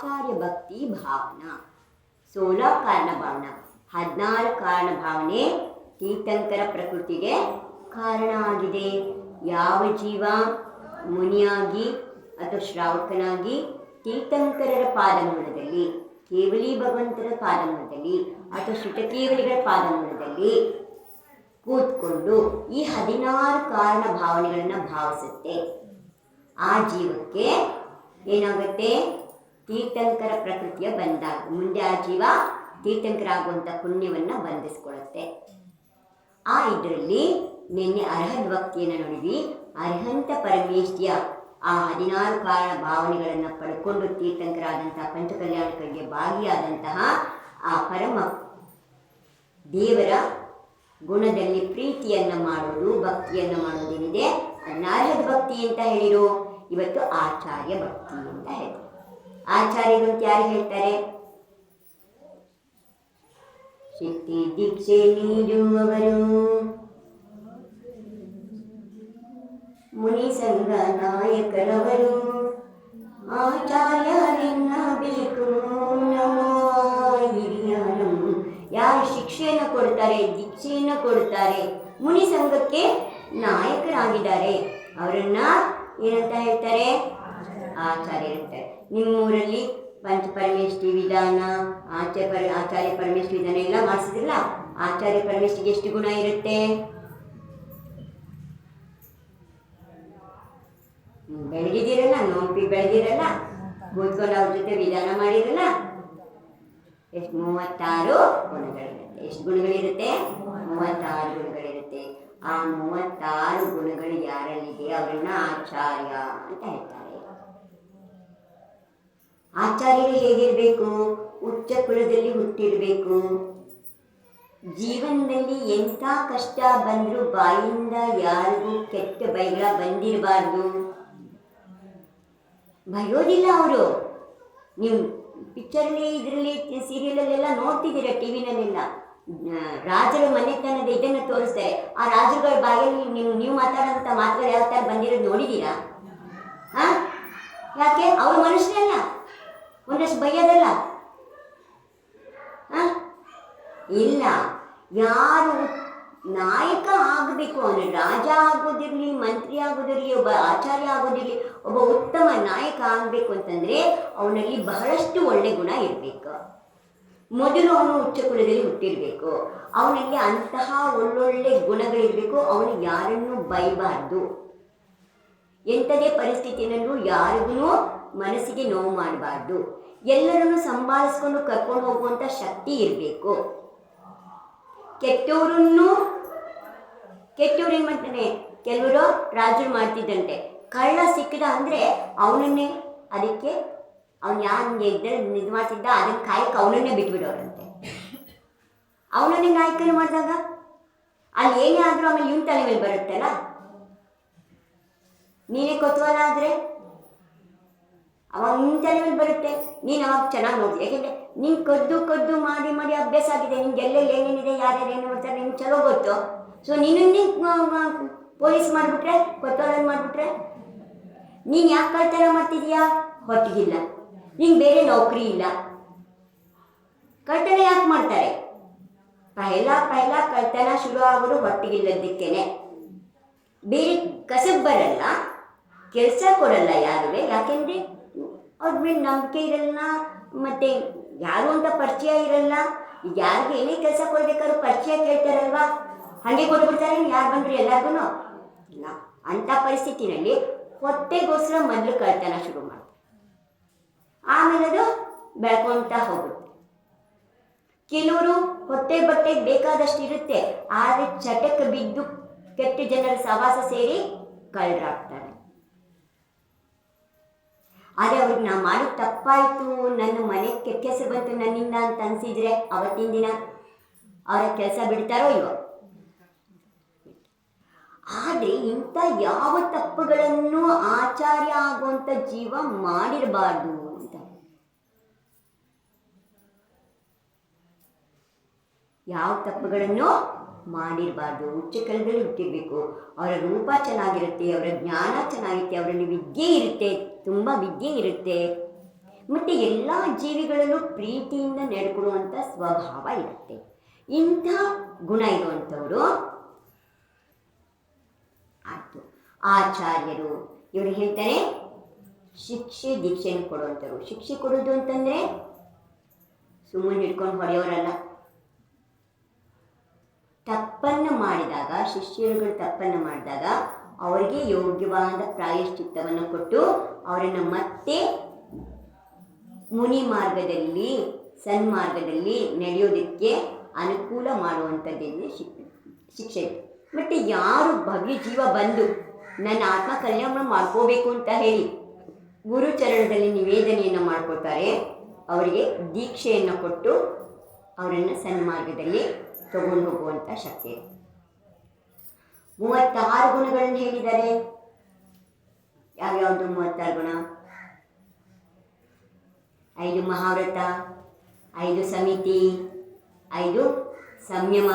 ಆಚಾರ್ಯ ಭಕ್ತಿ ಭಾವನಾ. ಸೋಲ ಕಾರಣ ಭಾವನ ಹದಿನಾರು ಕಾರಣ ಭಾವನೆ ತೀರ್ಥಂಕರ ಪ್ರಕೃತಿಗೆ ಕಾರಣ ಆಗಿದೆ ಯಾವ ಜೀವ ಮುನಿಯಾಗಿ ಅಥವಾ ಶ್ರಾವಕನಾಗಿ ತೀರ್ಥಂಕರರ ಪಾದಮೂಲದಲ್ಲಿ, ಕೇವಲಿ ಭಗವಂತರ ಪಾದಮೂಲದಲ್ಲಿ ಅಥವಾ ಶುಟಕೇವಲಿಗಳ ಪಾದಮೂಲದಲ್ಲಿ ಕೂತ್ಕೊಂಡು ಈ ಹದಿನಾರು ಕಾರಣ ಭಾವನೆಗಳನ್ನು ಭಾವಿಸುತ್ತೆ. ಆ ಜೀವಕ್ಕೆ ಏನಾಗುತ್ತೆ? ತೀರ್ಥಂಕರ ಪ್ರಕೃತಿಯ ಬಂದಾಗ ಮುಂದೆ ಆ ಜೀವ ತೀರ್ಥಂಕರ ಆಗುವಂಥ ಪುಣ್ಯವನ್ನು ಬಂಧಿಸ್ಕೊಳ್ಳುತ್ತೆ. ಆ ಇದರಲ್ಲಿ ನಿನ್ನೆ ಅರ್ಹದ್ ಭಕ್ತಿಯನ್ನು ನೋಡಿದ್ವಿ. ಅರ್ಹಂತ ಪರಮೇಶ್ವರಿಯ ಆ ಹದಿನಾರು ಕಾರಣ ಭಾವನೆಗಳನ್ನು ಪಡ್ಕೊಂಡು ತೀರ್ಥಂಕರಾದಂತಹ ಪಂಚಕಲ್ಯಾಣಕರಿಗೆ ಭಾಗಿಯಾದಂತಹ ಆ ಪರಮ ದೇವರ ಗುಣದಲ್ಲಿ ಪ್ರೀತಿಯನ್ನು ಮಾಡುವುದು, ಭಕ್ತಿಯನ್ನು ಮಾಡೋದೇನಿದೆ ಅನಾರ್ಹದ ಭಕ್ತಿ ಅಂತ ಹೇಳಿರು ಇವತ್ತು ಆಚಾರ್ಯ ಭಕ್ತಿ ಅಂತ ಹೇಳ್ತಾರೆ. ಆಚಾರ್ಯರು ಅಂತ ಯಾರು ಹೇಳ್ತಾರೆ? ಶಕ್ತಿ ದೀಕ್ಷೆ ನೀಡುವವರು. ಮುನಿ ಸಂಘ ನಾಯಕರವರು ಆಚಾರ್ಯರೆನ್ನಬೇಕು ನಮ್ಮ ಹಿರಿಯರು. ಯಾರು ಶಿಕ್ಷೆಯನ್ನು ಕೊಡ್ತಾರೆ, ದೀಕ್ಷೆಯನ್ನು ಕೊಡ್ತಾರೆ ಮುನಿ ಸಂಘಕ್ಕೆ ನಾಯಕರಾಗಿದ್ದಾರೆ. ಅವರನ್ನ ಏನಂತ ಹೇಳ್ತಾರೆ? ಆಚಾರ್ಯ ಹೇಳ್ತಾರೆ. ನಿಮ್ಮೂರಲ್ಲಿ ಪಂಚ ಪರಮೇಶ್ವರಿ ವಿಧಾನ, ಆಚಾರ್ಯ ಪರ, ಆಚಾರ್ಯ ಪರಮೇಶ್ವರಿ ವಿಧಾನ ಎಲ್ಲ ಮಾಡಿಸಿದ್ರಲ್ಲ, ಆಚಾರ್ಯ ಪರಮೇಶ್ವರಿಗೆ ಎಷ್ಟು ಗುಣ ಇರುತ್ತೆ? ಬೆಳೆದಿದ್ದೀರಲ್ಲ ನೋಂಪಿ ಬೆಳೆದಿರಲ್ಲ, ಕೂತ್ಕೊಂಡು ಅವ್ರ ಜೊತೆ ವಿಧಾನ ಮಾಡಿರಲ್ಲ, ಎಷ್ಟು ಮೂವತ್ತಾರು ಗುಣಗಳಿರುತ್ತೆ. ಎಷ್ಟು ಗುಣಗಳಿರುತ್ತೆ? ಮೂವತ್ತಾರು ಗುಣಗಳಿರುತ್ತೆ. ಆ ಮೂವತ್ತಾರು ಗುಣಗಳು ಯಾರಲ್ಲಿದೆ? ಅವರನ್ನ ಆಚಾರ್ಯ ಅಂತ ಹೇಳ್ತಾರೆ. ಆಚಾರ್ಯರು ಹೇಗಿರಬೇಕು? ಉಚ್ಚ ಕುಲದಲ್ಲಿ ಹುಟ್ಟಿರಬೇಕು. ಜೀವನದಲ್ಲಿ ಎಂಥ ಕಷ್ಟ ಬಂದರೂ ಬಾಯಿಂದ ಯಾರಿಗೂ ಕೆಟ್ಟ ಬೈಗಳ ಬಂದಿರಬಾರ್ದು. ಭಯೋದಿಲ್ಲ ಅವರು. ನೀವು ಪಿಕ್ಚರಲ್ಲಿ ಇದರಲ್ಲಿ ಸೀರಿಯಲಲ್ಲೆಲ್ಲ ನೋಡ್ತಿದ್ದೀರಾ ಟಿ ವಿನಲ್ಲೆಲ್ಲ ರಾಜರ ಮನೆತನದ ಇದನ್ನು ತೋರಿಸ್ತಾರೆ. ಆ ರಾಜರುಗಳ ಬಾಯಲ್ಲಿ ನೀವು ನೀವು ಮಾತಾಡೋಂಥ ಮಾತುಗಳು ಯಾವ ಥರ ಬಂದಿರೋದು ನೋಡಿದ್ದೀರಾ? ಹಾಂ ಯಾಕೆ? ಅವ್ರ ಮನುಷ್ಯರಲ್ಲ. ಒಂದಷ್ಟು ಬೈಯೋದಲ್ಲ ಇಲ್ಲ. ಯಾರು ನಾಯಕ ಆಗಬೇಕು ಅಂದರೆ, ರಾಜ ಆಗೋದಿರಲಿ, ಮಂತ್ರಿ ಆಗೋದಿರಲಿ, ಒಬ್ಬ ಆಚಾರ್ಯ ಆಗೋದಿರಲಿ, ಒಬ್ಬ ಉತ್ತಮ ನಾಯಕ ಆಗಬೇಕು ಅಂತಂದರೆ ಅವನಲ್ಲಿ ಬಹಳಷ್ಟು ಒಳ್ಳೆ ಗುಣ ಇರಬೇಕು. ಮೊದಲು ಅವನು ಉಚ್ಚ ಕುಲದಲ್ಲಿ ಹುಟ್ಟಿರಬೇಕು. ಅವನಲ್ಲಿ ಅಂತಹ ಒಳ್ಳೊಳ್ಳೆ ಗುಣಗಳಿರಬೇಕು ಅವನು ಯಾರನ್ನು ಬೈಬಾರ್ದು. ಎಂಥದೇ ಪರಿಸ್ಥಿತಿನಲ್ಲೂ ಯಾರಿಗೂ ಮನಸ್ಸಿಗೆ ನೋವು ಮಾಡಬಾರ್ದು. ಎಲ್ಲರನ್ನು ಸಂಭಾಳಿಸ್ಕೊಂಡು ಕರ್ಕೊಂಡು ಹೋಗುವಂಥ ಶಕ್ತಿ ಇರಬೇಕು. ಕೆಟ್ಟವರನ್ನು ಕೆಟ್ಟವ್ರು ಏನು ಮಾಡ್ತಾನೆ ಕೆಲವರು ರಾಜರು ಮಾಡ್ತಿದ್ದಂತೆ. ಕಳ್ಳ ಸಿಕ್ಕಿದ ಅಂದರೆ ಅವನನ್ನೇ ಅದಕ್ಕೆ ಅವನು ಯಾರು ಇದು ಮಾಡ್ತಿದ್ದ ಅದನ್ನ ಕಾಯಕ್ಕೆ ಅವನನ್ನೇ ಬಿಟ್ಬಿಡೋರಂತೆ. ಅವನನ್ನೇ ನಾಯಕನ ಮಾಡಿದಾಗ? ಅಲ್ಲಿ ಏನೇ ಆದರೂ ಆಮೇಲೆ ಇವನ್ ತಲೆ ಮೇಲೆ ಬರುತ್ತಲ್ಲ? ನೀನೇ ಕೊತ್ವಾಲ ಆದರೆ? ಅವಾಗ ನಿಂತಲ್ಲಿ ತಲೆ ಬರುತ್ತೆ. ನೀನು ಅವಾಗ ಚೆನ್ನಾಗಿ ನೋಡಿದೆ ಯಾಕೆಂದರೆ ನೀನು ಕದ್ದು ಕದ್ದು ಮಾಡಿ ಮಾಡಿ ಅಭ್ಯಾಸ ಆಗಿದೆ. ನಿನ್ಗೆ ಎಲ್ಲೆಲ್ಲಿ ಏನೇನಿದೆ, ಯಾರ್ಯಾರು ಏನು ಮಾಡ್ತಾರೆ ನಿಮ್ಗೆ ಚಲೋ ಗೊತ್ತು. ಸೊ ನೀನು ಪೊಲೀಸ್ ಮಾಡಿಬಿಟ್ರೆ ಕೊತ್ವಾಲ ಮಾಡಿಬಿಟ್ರೆ, ನೀನು ಯಾಕೆ ಕಳ್ತಾರ ಮಾಡ್ತಿದೀಯಾ? ಹೊಟ್ಟಿಗಿಲ್ಲ ನಿಂಗೆ ಬೇರೆ ನೌಕರಿ ಇಲ್ಲ. ಕಳ್ತನ ಯಾಕೆ ಮಾಡ್ತಾರೆ? ಪಹಲ ಪಹಲ ಕಳ್ತನ ಶುರು ಆಗೋದು ಹೊಟ್ಟಿಗಿಲ್ಲದಕ್ಕೇನೆ ಬೇರೆ ಕಸಬ್ ಬರಲ್ಲ, ಕೆಲಸ ಕೊಡಲ್ಲ ಯಾರುವೆ. ಯಾಕೆಂದರೆ ಅವ್ರ ಮೇಲೆ ನಂಬಿಕೆ ಇರಲ್ಲ, ಮತ್ತು ಯಾರು ಅಂತ ಪರಿಚಯ ಇರಲ್ಲ, ಯಾರಿಗೆ ಏನೇ ಕೆಲಸ ಕೊಡ್ಬೇಕಾದ್ರೂ ಪರಿಚಯ ಕೇಳ್ತಾರಲ್ವಾ? ಹಾಗೆ ಕೊಟ್ಬಿಡ್ತಾರೆ ಯಾರು ಬಂದ್ರು ಎಲ್ಲರಿಗೂ ಇಲ್ಲ. ಅಂಥ ಪರಿಸ್ಥಿತಿನಲ್ಲಿ ಹೊಟ್ಟೆಗೋಸ್ಕರ ಮೊದಲು ಕಳ್ತನ ಶುರು ಮಾಡ್ತಾರೆ ಆಮೇಲೆ ಅದು ಬೆಳ್ಕೊಳ್ತಾ ಹೋಗುತ್ತೆ ಕೆಲವರು ಹೊಟ್ಟೆ ಬಟ್ಟೆ ಬೇಕಾದಷ್ಟು ಇರುತ್ತೆ, ಆದರೆ ಚಟಕ್ಕೆ ಬಿದ್ದು ಕೆಟ್ಟ ಜನರ ಸವಾಸ ಸೇರಿ ಕಳ್ಳರಾಗ್ತಾರೆ. ಆದರೆ ಅವ್ರಿಗೆ ನಾ ಮಾಡೋದು ತಪ್ಪಾಯಿತು. ನನ್ನ ಮನೆ ಕೆಟ್ಟ ಹೆಸರು ಬಂತು ನನ್ನಿಂದ ಅಂತ ಅನಿಸಿದ್ರೆ ಅವತ್ತಿನ ದಿನ ಅವರ ಕೆಲಸ ಬಿಡ್ತಾರೋ ಇವ ಆದರೆ ಇಂಥ ಯಾವ ತಪ್ಪುಗಳನ್ನು ಆಚಾರ್ಯ ಆಗುವಂಥ ಜೀವ ಮಾಡಿರಬಾರ್ದು ಅಂತ. ಯಾವ ತಪ್ಪುಗಳನ್ನು ಮಾಡಿರಬಾರ್ದು. ಉಚ್ಚ ಕಲದಲ್ಲಿ ಹುಟ್ಟಿರಬೇಕು. ಅವರ ರೂಪ ಚೆನ್ನಾಗಿರುತ್ತೆ, ಅವರ ಜ್ಞಾನ ಚೆನ್ನಾಗಿರುತ್ತೆ ಅವರಲ್ಲಿ ವಿದ್ಯೆ ಇರುತ್ತೆ, ತುಂಬ ವಿದ್ಯೆ ಇರುತ್ತೆ. ಮತ್ತು ಎಲ್ಲ ಜೀವಿಗಳಲ್ಲೂ ಪ್ರೀತಿಯಿಂದ ನಡ್ಕೊಳ್ಳುವಂಥ ಸ್ವಭಾವ ಇರುತ್ತೆ. ಇಂಥ ಗುಣ ಇರುವಂಥವರು ಆಯಿತು. ಆಚಾರ್ಯರು ಇವರು ಹೇಳ್ತಾರೆ, ಶಿಕ್ಷೆ ದೀಕ್ಷೆಯನ್ನು ಕೊಡುವಂಥವ್ರು. ಶಿಕ್ಷೆ ಕೊಡೋದು ಅಂತಂದರೆ ಸುಮ್ಮನೆ ಹಿಡ್ಕೊಂಡು ಹೊಡೆಯೋರಲ್ಲ. ತಪ್ಪನ್ನು ಮಾಡಿದಾಗ, ಶಿಷ್ಯರುಗಳು ತಪ್ಪನ್ನು ಮಾಡಿದಾಗ ಅವರಿಗೆ ಯೋಗ್ಯವಾದ ಪ್ರಾಯಶ್ಚಿತ್ತವನ್ನು ಕೊಟ್ಟು ಅವರನ್ನು ಮತ್ತೆ ಮುನಿ ಮಾರ್ಗದಲ್ಲಿ ಸನ್ಮಾರ್ಗದಲ್ಲಿ ನಡೆಯೋದಕ್ಕೆ ಅನುಕೂಲ ಮಾಡುವಂಥದ್ದೇ ಶಿಕ್ ಶಿಕ್ಷೆ ಮತ್ತು ಯಾರು ಭವ್ಯ ಜೀವ ಬಂದು ನನ್ನ ಆತ್ಮ ಕಲ್ಯಾಣ ಮಾಡ್ಕೋಬೇಕು ಅಂತ ಹೇಳಿ ಗುರುಚರಣದಲ್ಲಿ ನಿವೇದನೆಯನ್ನು ಮಾಡ್ಕೊಳ್ತಾರೆ ಅವರಿಗೆ ದೀಕ್ಷೆಯನ್ನು ಕೊಟ್ಟು ಅವರನ್ನು ಸನ್ಮಾರ್ಗದಲ್ಲಿ ತಗೊಂಡು ಹೋಗುವಂಥ ಶಕ್ತಿ ಮೂವತ್ತಾರು ಗುಣಗಳನ್ನು ಹೇಳಿದ್ದಾರೆ ಯಾವ್ಯಾವುದು ಮೂವತ್ತಾರು ಗುಣ? ಐದು ಮಹಾವ್ರತ, ಐದು ಸಮಿತಿ, ಐದು ಸಂಯಮ,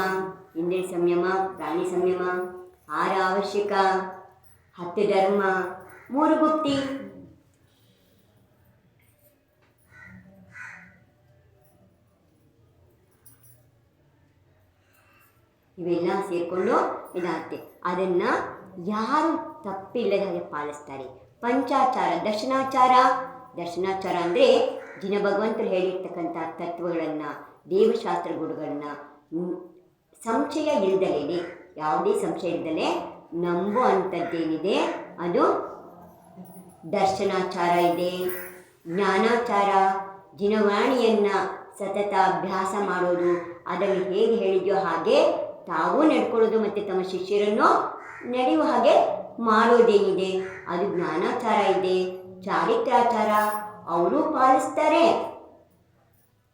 ಇಂದ್ರಿಯ ಸಂಯಮ, ಪ್ರಾಣಿ ಸಂಯಮ, ಆರು ಅವಶ್ಯಕ, ಹತ್ತು ಧರ್ಮ, ಮೂರು ಗುಪ್ತಿ ಇವೆಲ್ಲ ಸೇರಿಕೊಂಡು ಇದಾಗುತ್ತೆ. ಅದನ್ನು ಯಾರು ತಪ್ಪಿಲ್ಲದ ಹಾಗೆ ಪಾಲಿಸ್ತಾರೆ. ಪಂಚಾಚಾರ, ದರ್ಶನಾಚಾರ. ದರ್ಶನಾಚಾರ ಅಂದರೆ ದಿನ ಭಗವಂತರು ಹೇಳಿರ್ತಕ್ಕಂಥ ತತ್ವಗಳನ್ನು ದೇವಶಾಸ್ತ್ರ ಗುರುಗಳನ್ನ ಸಂಶಯ ಇಲ್ದಲೇ ಯಾವುದೇ ಸಂಶಯ ಇಲ್ದಲೇ ನಂಬೋ ಅಂಥದ್ದೇನಿದೆ, ಅದು ದರ್ಶನಾಚಾರ ಇದೆ. ಜ್ಞಾನಾಚಾರ, ದಿನವಾಣಿಯನ್ನು ಸತತ ಅಭ್ಯಾಸ ಮಾಡೋದು, ಅದನ್ನು ಹೇಗೆ ಹೇಳಿದೆಯೋ ಹಾಗೆ ತಾವು ನಡ್ಕೊಳ್ಳೋದು ಮತ್ತು ತಮ್ಮ ಶಿಷ್ಯರನ್ನು ನಡೆಯುವ ಹಾಗೆ ಮಾಡೋದೇನಿದೆ? ಅದು ಜ್ಞಾನಾಚಾರ ಇದೆ, ಚಾರಿತ್ರಾಚಾರ. ಅವರು ಪಾಲಿಸ್ತಾರೆ.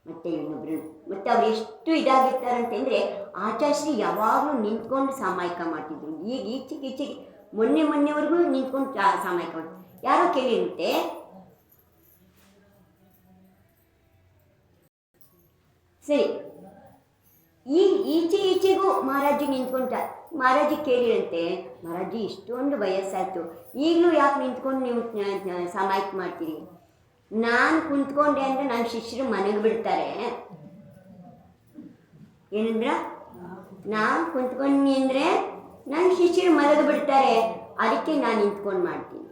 ಮತ್ತೆ ಇನ್ನೊಬ್ರು, ಮತ್ತೆ ಅವ್ರು ಎಷ್ಟು ಇದಾಗಿರ್ತಾರೆ ಅಂತಂದರೆ ಆಚಾರ್ಯ ಯಾವಾಗಲೂ ನಿಂತ್ಕೊಂಡು ಸಾಮಾಯಿಕ ಮಾಡ್ತಿದ್ರು. ಈಗ ಈಚೆಗೆ ಈಚೆಗೆ ಮೊನ್ನೆ ಮೊನ್ನೆವರೆಗೂ ನಿಂತ್ಕೊಂಡು ಚಾ, ಸಾಮಾಯಿಕ ಮಾಡ್ತಾರೆ ಯಾರೋ ಕೇಳಿರುತ್ತೆ ಸರಿ. ಈ ಈಚೆ ಈಚೆಗೂ ಮಹಾರಾಜಿ ನಿಂತ್ಕೊಂಡ ಮಹಾರಾಜಿ ಕೇಳಿರಂತೆ, ಮಹಾರಾಜಿ ಇಷ್ಟೊಂದು ವಯಸ್ಸಾಯ್ತು. ಈಗಲೂ ಯಾಕೆ ನಿಂತ್ಕೊಂಡು ನೀವು ಸಾಮಾಯಿಕ ಮಾಡ್ತೀರಿ? ನಾನು ಕುಂತ್ಕೊಂಡೆ ಅಂದರೆ ನನ್ನ ಶಿಷ್ಯರು ಮನೆಗೆ ಬಿಡ್ತಾರೆ. ಏನಂದ್ರ? ನಾನು ಕುಂತ್ಕೊಂಡಿ ಅಂದರೆ ನನ್ನ ಶಿಷ್ಯರು ಮಲಗಿ ಬಿಡ್ತಾರೆ. ಅದಕ್ಕೆ ನಾನು ನಿಂತ್ಕೊಂಡು ಮಾಡ್ತೀನಿ.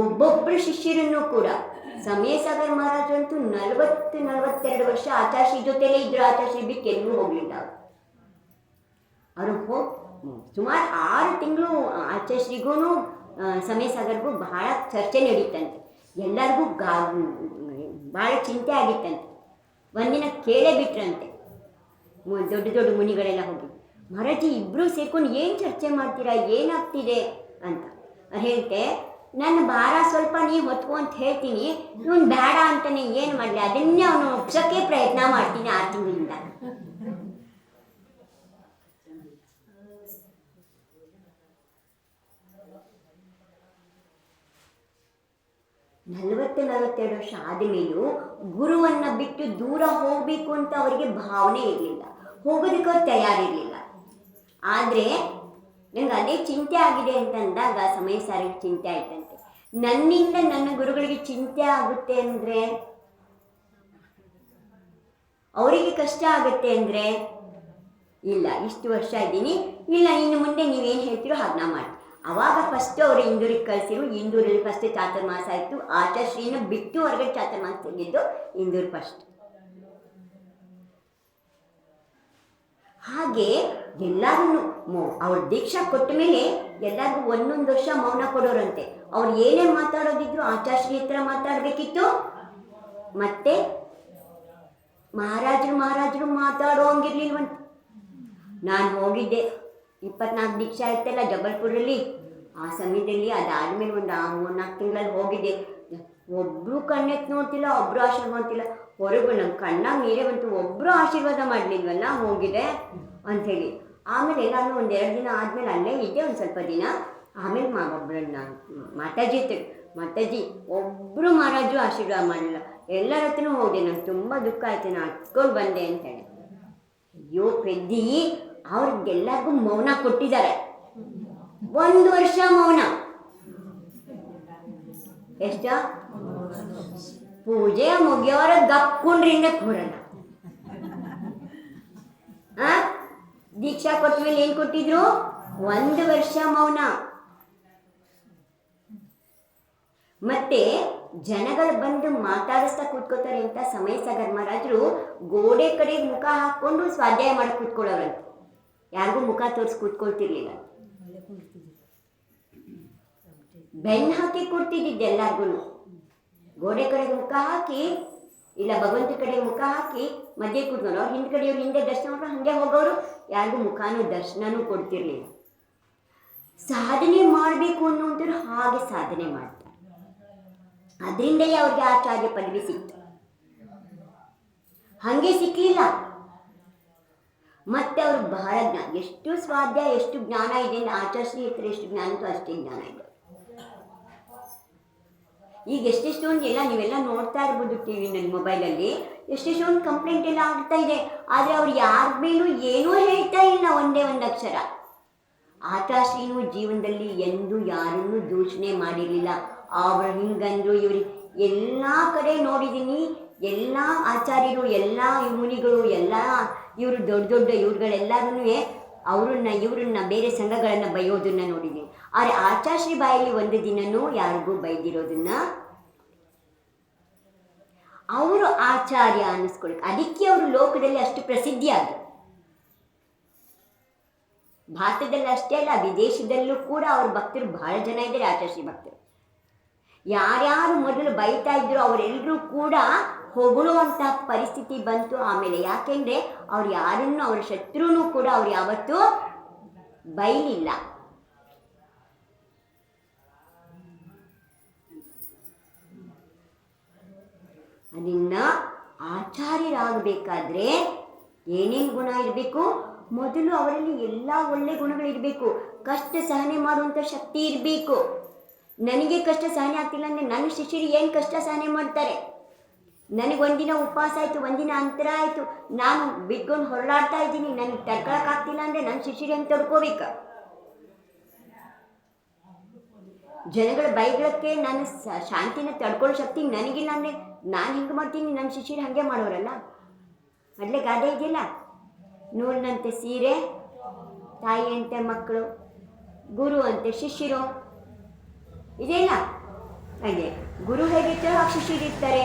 ಒಬ್ಬೊಬ್ಬರು ಶಿಷ್ಯರನ್ನು ಕೂಡ. ಸಮಯ ಸಾಗರ್ ಮಹಾರಾಜ್ ಅಂತೂ ನಲವತ್ತು, ನಲವತ್ತೆರಡು ವರ್ಷ ಆಚಾರ್ಯ ಜೊತೆಲೇ ಇದ್ರು. ಆಚಾರ್ಯ ಬಿಟ್ಟು ಎಲ್ಲೂ ಹೋಗ್ಲಿಲ್ಲ. ಅವರು ಸುಮಾರು ಆರು ತಿಂಗಳು ಆಚಾರ್ಶ್ರಿಗೂ ಸಮಯ ಸಾಗರ್ಗೂ ಬಹಳ ಚರ್ಚೆ ನಡೀತಂತೆ. ಎಲ್ಲರಿಗೂ ಗಾ ಭಾಳ ಚಿಂತೆ ಆಗಿತ್ತಂತೆ. ಒಂದಿನ ಕೇಳೇ ಬಿಟ್ರಂತೆ. ದೊಡ್ಡ ದೊಡ್ಡ ಮುನಿಗಳೆಲ್ಲ ಹೋಗಿ, ಮಹಾರಾಜಿ ಇಬ್ಬರೂ ಸೇರ್ಕೊಂಡು ಏನು ಚರ್ಚೆ ಮಾಡ್ತೀರಾ, ಏನಾಗ್ತಿದೆ ಅಂತ. ಹೇಳ್ತೆ ನನ್ನ ಭಾರ ಸ್ವಲ್ಪ ನೀ ಹೊತ್ಕೊ ಅಂತ ಹೇಳ್ತೀನಿ. ಇವನು ಬೇಡ ಅಂತಾನೆ ಏನು ಮಾಡಲಿ? ಅದನ್ನೇ ಅವನು ಒಪ್ಸೋಕ್ಕೆ ಪ್ರಯತ್ನ ಮಾಡ್ತೀನಿ ಆ ತಿಂಗಳಿಂದ. ನಲವತ್ತು ನಲವತ್ತೆರಡು ವರ್ಷ ಆದಮೇಲೂ ಗುರುವನ್ನು ಬಿಟ್ಟು ದೂರ ಹೋಗಬೇಕು ಅಂತ ಅವರಿಗೆ ಭಾವನೆ ಇರಲಿಲ್ಲ. ಹೋಗೋದಕ್ಕೆ ಅವ್ರು ತಯಾರಿರಲಿಲ್ಲ. ಆದರೆ ನಂಗೆ ಅದೇ ಚಿಂತೆ ಆಗಿದೆ ಅಂತ ಅಂದಾಗ ಸಮಯ ಸಾರಿಗೆ ಚಿಂತೆ ಆಯ್ತಂತೆ. ನನ್ನಿಂದ ನನ್ನ ಗುರುಗಳಿಗೆ ಚಿಂತೆ ಆಗುತ್ತೆ ಅಂದರೆ? ಅವರಿಗೆ ಕಷ್ಟ ಆಗುತ್ತೆ ಅಂದರೆ? ಇಲ್ಲ, ಇಷ್ಟು ವರ್ಷ ಇದ್ದೀನಿ. ಇಲ್ಲ, ಇನ್ನು ಮುಂದೆ ನೀವೇನು ಹೇಳ್ತೀರೋ ಹಾಗೆ ಮಾಡಿ ಅವಾಗ ಫಸ್ಟ್ ಅವರು ಇಂದೂರಿಗೆ ಕಳಿಸಿರು. ಇಂದೂರಲ್ಲಿ ಫಸ್ಟ್ ಚಾತುರ್ಮಾಸ ಆಯಿತು ಆಚಾರ್ಯಶ್ರೀನ ಬಿಟ್ಟು ಹೊರಗಡೆ ಚಾತುರ್ಮಾಸ ತೆಗೆದು ಇಂದೂರು ಫಸ್ಟ್ ಹಾಗೆ ಎಲ್ಲರೂ ಅವ್ರ ದೀಕ್ಷಾ ಕೊಟ್ಟ ಮೇಲೆ ಎಲ್ಲರಿಗೂ ಒಂದೊಂದು ವರ್ಷ ಮೌನ ಕೊಡೋರಂತೆ. ಅವ್ರು ಏನೇ ಮಾತಾಡೋದಿದ್ರು ಆಚಾರ್ಯ ಹತ್ರ ಮಾತಾಡಬೇಕಿತ್ತು. ಮತ್ತೆ ಮಹಾರಾಜರು ಮಹಾರಾಜರು ಮಾತಾಡೋ ಹಂಗಿರ್ಲಿಲ್ವಂತೆ. ನಾನು ಹೋಗಿದ್ದೆ. ಇಪ್ಪತ್ನಾಲ್ಕು ದೀಕ್ಷಾ ಇತ್ತಲ್ಲ ಜಬಲ್ಪುರಲ್ಲಿ. ಆ ಸಮಯದಲ್ಲಿ ಅದಾದಮೇಲೆ ಒಂದು ಆ ಮೂರ್ನಾಲ್ಕು ತಿಂಗಳಲ್ಲಿ ಹೋಗಿದ್ದೆ. ಒಬ್ರು ಕಣ್ಣೆತ್ತು ನೋಡ್ತಿಲ್ಲ ಒಬ್ಬರು ಆಶ್ರಮ ಮಾಡ್ತಿಲ್ಲ ಹೊರಗು ನಮ್ಮ ಕಣ್ಣಾಗ ನೀರೇ ಬಂತು. ಒಬ್ಬರು ಆಶೀರ್ವಾದ ಮಾಡಲಿಲ್ವಲ್ಲ, ಹೋಗಿದೆ ಅಂಥೇಳಿ. ಆಮೇಲೆ ನಾನು ಒಂದು ಎರಡು ದಿನ ಆದಮೇಲೆ ಅಲ್ಲೇ ಇದ್ದೆ, ಒಂದು ಸ್ವಲ್ಪ ದಿನ. ಆಮೇಲೆ ಮಾ ಒಬ್ಬರನ್ನ ಮಾತಾಜಿ ಹತ್ರ ಮಾತಾಜಿ ಒಬ್ಬರು ಮಹಾರಾಜು ಆಶೀರ್ವಾದ ಮಾಡಲಿಲ್ಲ. ಎಲ್ಲರ ಹತ್ರನೂ ಹೋಗಿದೆ ನಂಗೆ ತುಂಬ ದುಃಖ ಆಯ್ತು ನಾನು ಹತ್ಕೊಂಡು ಬಂದೆ ಅಂತೇಳಿ ಅಯ್ಯೋ, ಪೆದ್ದಿ, ಅವ್ರಿಗೆಲ್ಲರಿಗೂ ಮೌನ ಕೊಟ್ಟಿದ್ದಾರೆ. ಒಂದು ವರ್ಷ ಮೌನ. ಎಷ್ಟ? ಪೂಜೆ ಮುಗಿಯೋರ ಗಪ್ಕೊಂಡ್ರಿಂದ ಕೂರಲ್ಲ. ಆ? ದೀಕ್ಷಾ ಕೊಟ್ಟ ಮೇಲೆ ಏನ್ ಕೊಟ್ಟಿದ್ರು? ಒಂದು ವರ್ಷ ಮೌನ. ಮತ್ತೆ ಜನಗಳು ಬಂದು ಮಾತಾಡಿಸ್ತಾ ಕೂತ್ಕೋತಾರೆ ಅಂತ ಸಮಯ ಸಾಗರ್ ಗೋಡೆ ಕಡೆ ಮುಖ ಹಾಕೊಂಡು ಸ್ವಾಧ್ಯಾಯ ಮಾಡಿ ಕೂತ್ಕೊಳ್ಳೋರಂತೆ. ಯಾರಿಗೂ ಮುಖ ತೋರಿಸಿ ಕೂತ್ಕೊಳ್ತಿರ್ಲಿಲ್ಲ. ಬೆನ್ನು ಹಾಕಿ ಕೊಡ್ತಿದ್ದಿದ್ದು ಎಲ್ಲಾರ್ಗು ಗೋಡೆ ಕಡೆಗೆ ಮುಖ ಹಾಕಿ, ಇಲ್ಲ ಭಗವಂತ ಕಡೆ ಮುಖ ಹಾಕಿ, ಮಧ್ಯೆ ಕೂತ್ಕೊಂಡು, ಅವ್ರು ಹಿಂದ್ಗಡೆಯವ್ರು ಹಿಂದೆ ದರ್ಶನ ಮಾಡ್ಕೊಂಡು ಹಂಗೆ ಹೋಗೋರು, ಯಾರಿಗೂ ಮುಖಾನು ದರ್ಶನನೂ ಕೊಡ್ತಿರ್ಲಿಲ್ಲ. ಸಾಧನೆ ಮಾಡಬೇಕು ಅನ್ನುವಂಥದ್ದು ಹಾಗೆ ಸಾಧನೆ ಮಾಡ್ತಾರೆ. ಅದರಿಂದಲೇ ಅವ್ರಿಗೆ ಆಚಾರ್ಯ ಪದವಿ ಸಿಕ್ತು. ಹಾಗೆ ಸಿಕ್ಕಲಿಲ್ಲ ಮತ್ತೆ ಅವರು ಬಹಳ ಜ್ಞಾನ, ಎಷ್ಟು ಸ್ವಾಧ್ಯಾಯ, ಎಷ್ಟು ಜ್ಞಾನ ಇದೆ ಅಂದ್ರೆ ಆಚಾರ್ಯ ಎಷ್ಟು ಜ್ಞಾನ ಇತ್ತು ಅಷ್ಟೇ ಜ್ಞಾನ ಇದೆ. ಈಗ ಎಷ್ಟೆಷ್ಟೊಂದು ಎಲ್ಲ ನೀವೆಲ್ಲ ನೋಡ್ತಾ ಇರ್ಬೋದು ಟಿ ವಿನಲ್ಲಿ ಮೊಬೈಲಲ್ಲಿ, ಎಷ್ಟೆಷ್ಟೊಂದು ಕಂಪ್ಲೇಂಟ್ ಎಲ್ಲ ಆಗ್ತಾ ಇದೆ. ಆದರೆ ಅವ್ರು ಯಾರ ಮೇಲೂ ಏನೂ ಹೇಳ್ತಾ ಇಲ್ಲ ಒಂದೇ ಒಂದು ಅಕ್ಷರ. ಆತಾಶ್ರೀನು ಜೀವನದಲ್ಲಿ ಎಂದೂ ಯಾರನ್ನೂ ದೂಷಣೆ ಮಾಡಿರಲಿಲ್ಲ. ಅವರು ಹಿಂಗಂದ್ರು ಇವ್ರು. ಎಲ್ಲ ಕಡೆ ನೋಡಿದ್ದೀನಿ, ಎಲ್ಲ ಆಚಾರ್ಯರು, ಎಲ್ಲ ಮುನಿಗಳು, ಎಲ್ಲ ಇವರು ದೊಡ್ಡ ದೊಡ್ಡ ಇವ್ರುಗಳೆಲ್ಲರೂ ಅವ್ರನ್ನ, ಇವರನ್ನ ಬೇರೆ ಸಂಘಗಳನ್ನು ಬೈಯೋದನ್ನ ನೋಡಿದ್ದೀನಿ. ಆದರೆ ಆಚಾಶ್ರೀ ಬಾಯಲ್ಲಿ ಒಂದು ದಿನನೂ ಯಾರಿಗೂ ಬೈದಿರೋದನ್ನ ಅವರು ಆಚಾರ್ಯ ಅನ್ನಿಸ್ಕೊಳಕ್ಕೆ ಅದಕ್ಕೆ ಅವರು ಲೋಕದಲ್ಲಿ ಅಷ್ಟು ಪ್ರಸಿದ್ಧಿ ಆದರು ಭಾರತದಲ್ಲಿ ಅಷ್ಟೇ ಅಲ್ಲ, ವಿದೇಶದಲ್ಲೂ ಕೂಡ ಅವ್ರ ಭಕ್ತರು ಬಹಳ ಜನ ಇದ್ದಾರೆ ಆಚಾರ್ಯ ಭಕ್ತರು. ಯಾರ್ಯಾರು ಮೊದಲು ಬೈತಾ ಇದ್ರು ಅವರೆಲ್ಲರೂ ಕೂಡ ಹೊಗಳುವಂತಹ ಪರಿಸ್ಥಿತಿ ಬಂತು ಆಮೇಲೆ. ಯಾಕೆಂದ್ರೆ ಅವ್ರು ಯಾರನ್ನು, ಅವ್ರ ಶತ್ರುನೂ ಕೂಡ ಅವ್ರು ಯಾವತ್ತೂ ಬೈಲಿಲ್ಲ. ಅದನ್ನ ಆಚಾರ್ಯರಾಗಬೇಕಾದ್ರೆ ಏನೇನು ಗುಣ ಇರಬೇಕು? ಮೊದಲು ಅವರಲ್ಲಿ ಎಲ್ಲ ಒಳ್ಳೆ ಗುಣಗಳಿರಬೇಕು ಕಷ್ಟ ಸಹನೆ ಮಾಡುವಂಥ ಶಕ್ತಿ ಇರಬೇಕು. ನನಗೆ ಕಷ್ಟ ಸಹನೆ ಆಗ್ತಿಲ್ಲ ಅಂದರೆ ನನ್ನ ಶಿಷ್ಯರು ಏನು ಕಷ್ಟ ಸಹನೆ ಮಾಡ್ತಾರೆ? ನನಗೆ ಒಂದಿನ ಉಪವಾಸ ಆಯಿತು, ಒಂದಿನ ಅಂತರ ಆಯಿತು. ನಾನು ಬಿಟ್ಕೊಂಡು ಹೊರಳಾಡ್ತಾ ಇದ್ದೀನಿ. ನನಗೆ ತಡ್ಕೊಳಕ್ಕಾಗ್ತಿಲ್ಲ ಅಂದರೆ ನನ್ನ ಶಿಷ್ಯರು ಏನು ತಡ್ಕೋಬೇಕು? ಜನಗಳ ಬೈಗಳಕ್ಕೆ ನಾನು ಶಾಂತಿನ ತಡ್ಕೊಳ್ಳೋ ಶಕ್ತಿ ನನಗಿಲ್ಲ ಅಂದರೆ ನಾನು ಹಿಂಗೆ ಮಾಡ್ತೀನಿ ನನ್ನ ಶಿಷ್ಯರು ಹಾಗೆ ಮಾಡೋರಲ್ಲ? ಮೊದಲೇ ಗಾದೆ ಇದೆಯಲ್ಲ? ನೂಲಿನಂತೆ ಸೀರೆ, ತಾಯಿ ಅಂತೆ ಮಕ್ಕಳು, ಗುರು ಅಂತೆ ಶಿಷ್ಯರು ಇದೆಯಲ್ಲ? ಹಾಗೆ ಗುರು ಹೇಗಿರ್ತಾರೋ ಆ ಶಿಷ್ಯರಿರ್ತಾರೆ